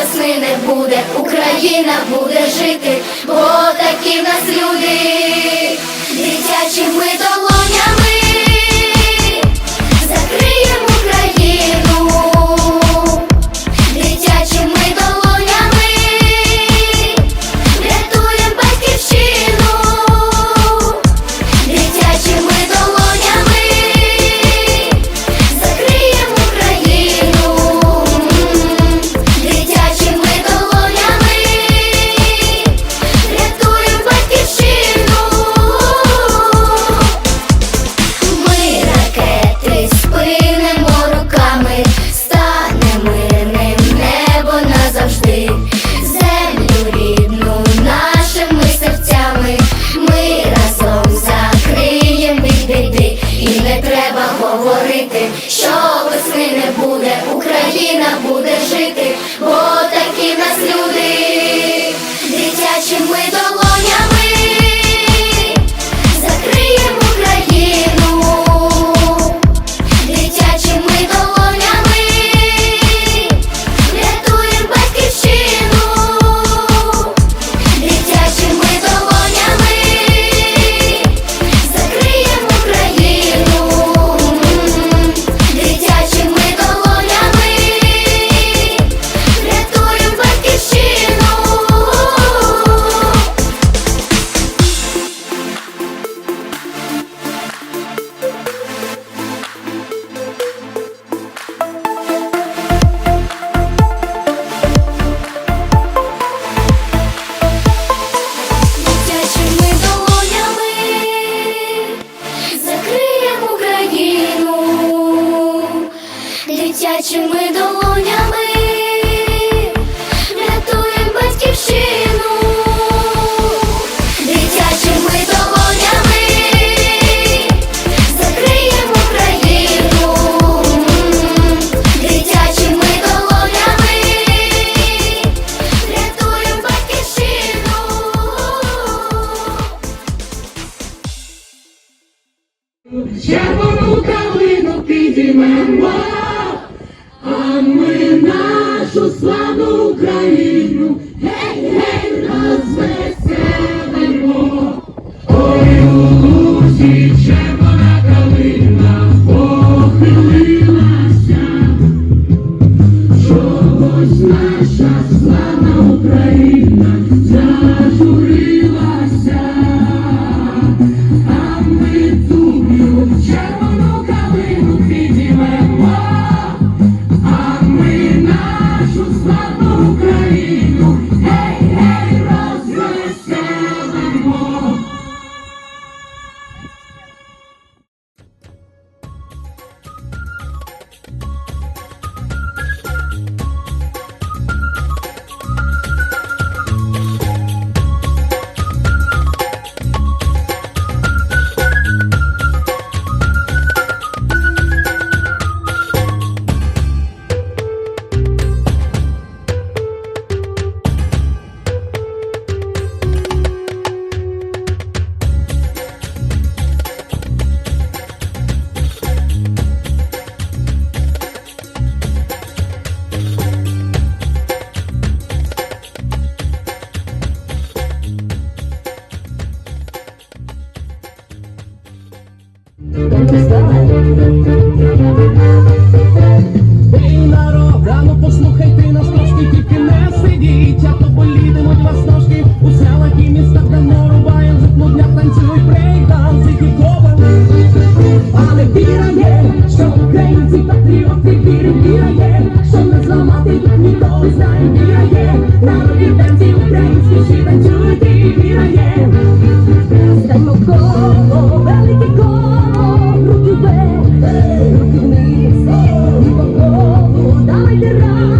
весни не буде, Україна буде жити, бо такі що весни не буде, Україна буде дитячими долонями врятуємо батьківщину, дитячими долонями закриємо Україну, дитячими долонями врятуємо батьківщину. Червону калину підіймемо, а ми нашу славну Україну, гей, гей, розвеселимо. Патріоти віри, віра є, не зламати тут ніколи знає, віра є, народі танці українські, всі танцюють віра є. Стаємо коло, велике коло, руки вверх, руки вниз, і по колу, давайте разом